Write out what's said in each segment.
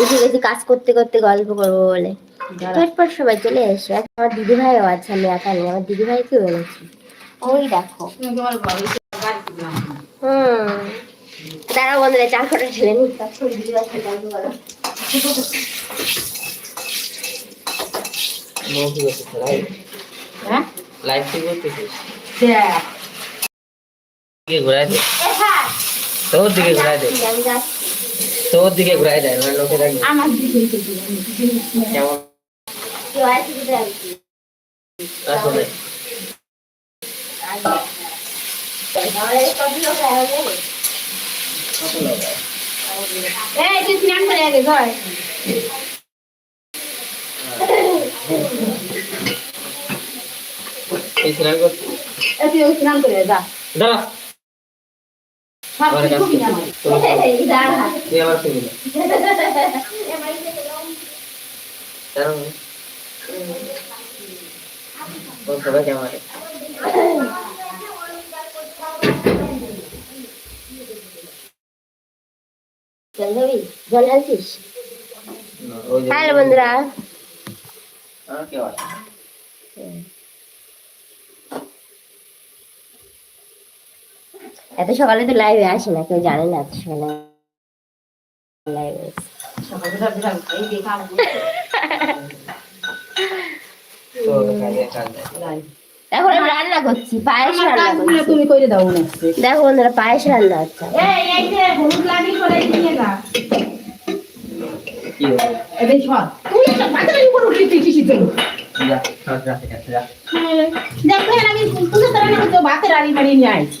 এসে গেছি কাজ করতে করতে গল্প করব বলে। চটপট সবাই চলে এসো। আমার দিদি ভাইও আছে আমি একা নেই। আমার দিদি ভাইকেও এনেছি ওই দেখো। হুম। দাঁড়াও বন্ধুরা চা নি তারপর করো নো? কি করতেছে লাইভ লাইভ কি করতেছিস? দেখ। দিকে ঘুরাই দে। তোর দিকে ঘুরাই দে। আমি যাচ্ছি। তোর দিকে ঘুরাই দেয় না লোকে দেখবে। আমার দিকে কেমন? আসলে। স্নান করে যা। দাঁড়া। সবাই কেমন হ্যালো বন্ধুরা আর কে আছে এত সকালে তো লাইভে আসে না কেউ জানে না এত সকালে লাইভে এখন আমি রান্না করছি পায়েস রান্না করছি। তুমি করে দাও দেখো পায়েস রান্না হচ্ছে। আমি ভাতের আড়ি মারি নিয়ে আইছি।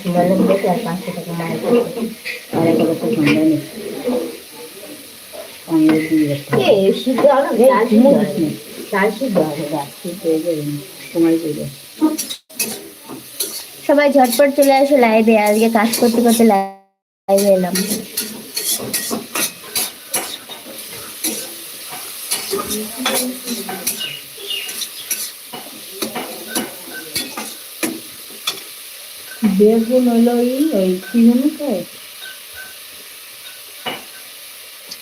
সুন্দর দেখে আর পাঁচশো টাকা মায়ের কাছে। আর একটা বছর সন্ধ্যা নেই। আমি দিয়ে যাচ্ছি কে সিদ্ধ হবে ডাল সিদ্ধ ঘুমো হবে। দিস ডাল সিদ্ধ হবে ডাল। ঠিক হয়ে যাবে সময় করে সবাই ঝটপট চলে আসো লাইভে আজকে কাজ করতে করতে লাইভে এলাম। বেগুন হলো এই ওই কি জানো তো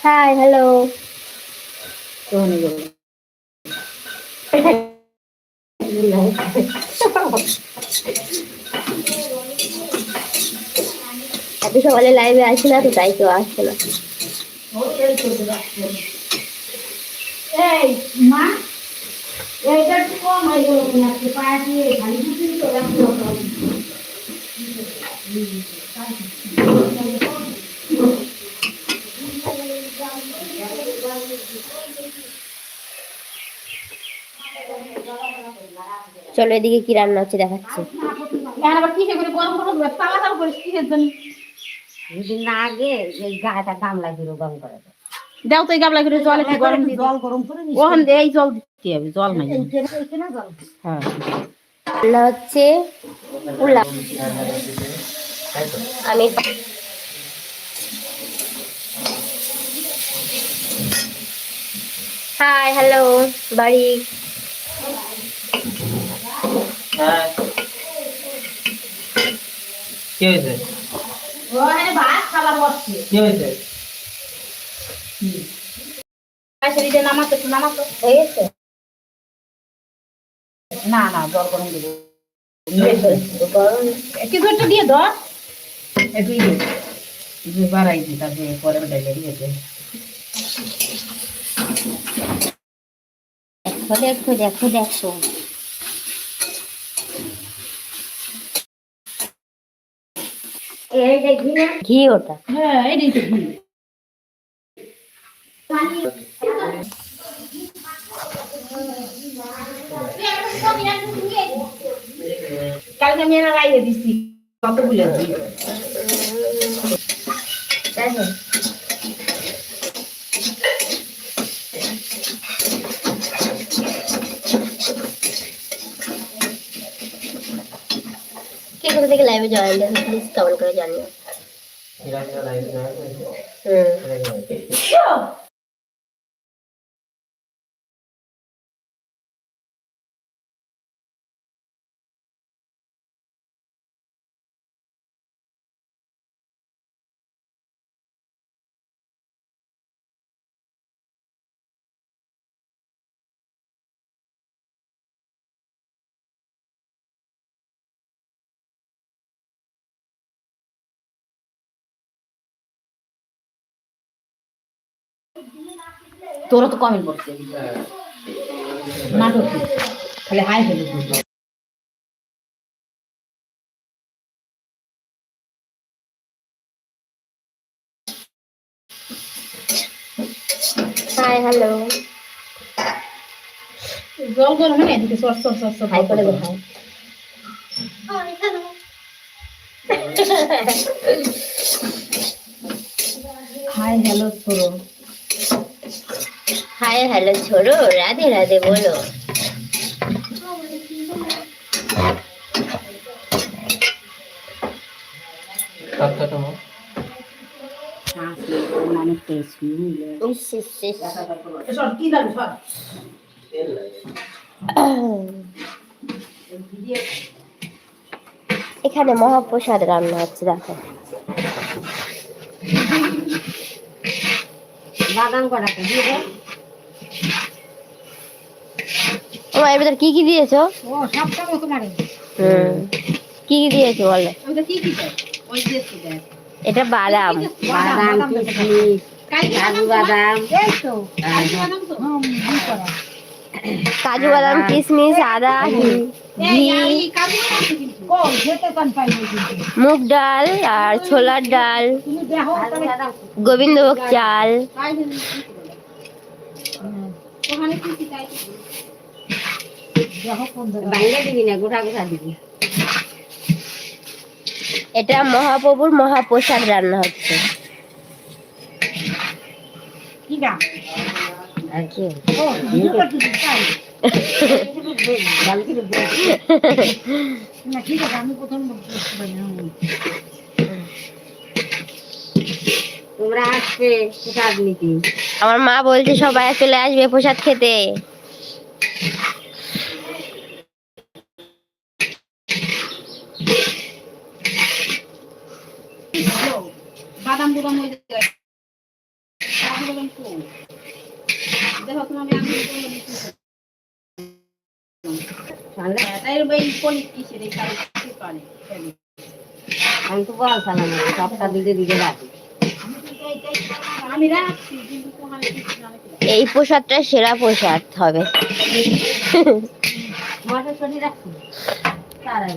হাই হ্যালো তখন এগুলো এত সকালে লাইভে আসি না তো তাই কেউ আসছে না এই মা এইটা একটু কম হয়ে গেল না পায়ে দিয়ে খালি দুটো তো রাখতে চলো এদিকে কি রান্না হচ্ছে দেখাচ্ছি। এখন আবার কিসে করে গরম গরম তালা তালা করে কিসের জন্য? দুদিন না আগে এই গাটা গামলা দিয়ে গরম করে দাও তো এই গাবলা করে জল একটু গরম দিয়ে জল গরম করে ওখান দিয়ে এই জল দিতে হবে জল নাই। হ্যাঁ। হচ্ছে পোলাও আমি হাই হ্যালো বাড়ি। হ্যাঁ। কি হয়েছে? ওখানে ভাত খাবার বসছে। কি হয়েছে? শরীরে নামাতো একটু নামাতো। হয়ে না না জল গরম দেবো। গরম কিছু একটা দিয়ে দাও। একটু দিয়ে বাড়াই দিই তারপরে পরে ডাইলে দিয়ে দেখো দেখো। দেখো দেখো ঘি। ওটা। হ্যাঁ এই তো কালকে আমি এনে রাইয়ে দিছি কতগুলো দেখো কে কোথা থেকে লাইভে জয়েন দেন প্লিজ কমেন্ট করে জানিও। তোরা তো কমেন্ট করছে নাটক? খালি হাই হলো হাই হ্যালো জল গরম হয় না এদিকে? সর সর সর সর হাই করে হাই হাই হ্যালো সরো হাই হ্যালো ছোড়ো রাধে রাধে বলো। মানে এখানে মহাপ্রসাদ রান্না হচ্ছে দেখো। বাদাম দিয়ে দাও। ও এর ভিতর কি কি দিয়েছ? ও সবটা মতো মারে হুম। কি কি দিয়েছ বলো? ওটা কি কি ওই দিয়েছি দেয়? এটা বাদাম। বাদাম কাজু বাদাম কাজু বাদাম। কিশমিশ আদা মুগ ডাল আর ছোলার ডাল। গোবিন্দভোগ চাল। ওখানে কি কি তাই দেখো দিবি না গোটা গোটা দিবি। এটা মহাপ্রভুর মহাপ্রসাদ রান্না হচ্ছে। আমি প্রথম তোমরা আসবে প্রসাদ নিতে। আমার মা বলছে সবাই চলে আসবে প্রসাদ খেতে। বাদাম বুদাম হয়ে যায় তো দেখো তুমি আমি তো বল সালাম সবটা দিকে দিকে রাখি আমি রাখছি কিন্তু তোমার এই প্রসাদটা সেরা প্রসাদ হবে। মটরশুঁটি রাখছি তারাই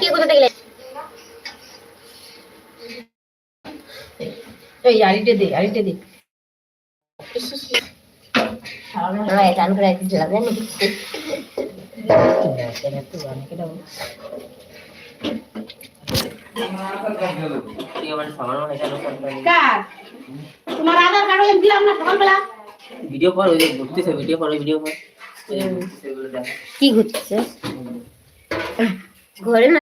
কি কোথা থেকে এই আড়িটে দে আড়িটে দে। আমরা করে দিয়েছিলাম কি আমার সামান্য এখানে সরকারি কার? তোমার আধার কার্ড দিলাম না সকালবেলা। ভিডিও কর ওই ঘুরতেছে ভিডিও কর ভিডিও কর। দেখো কি ঘুরছে ঘরে না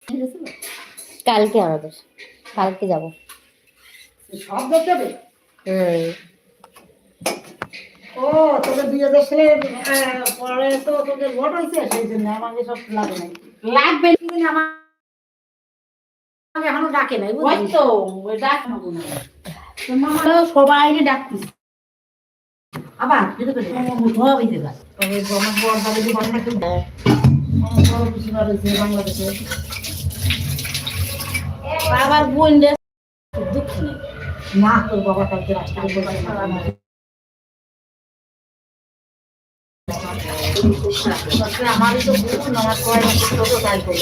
কালকে আমাদের কালকে যাব। সব দেখতে হবে ও তোদের দুই হাজার সালে পরে তো তোদের ভোট হয়েছে সেই জন্য আমাকে সব লাগে নাই লাগবে কিন্তু আমার এখনও ডাকে নাই ওই তো ডাক সবাই ডাকতিস আবার? যেতে পেরে। ধোয়া তবে আমার বর ভাবে যে বান্না করে আমার বড় পিসিমা রয়েছে বাংলাদেশে বাবার বোন না তোর বাবা কালকে রাস্তায় বলছে না আমারই তো বোন আমার কয় বছর ছোট তাই করে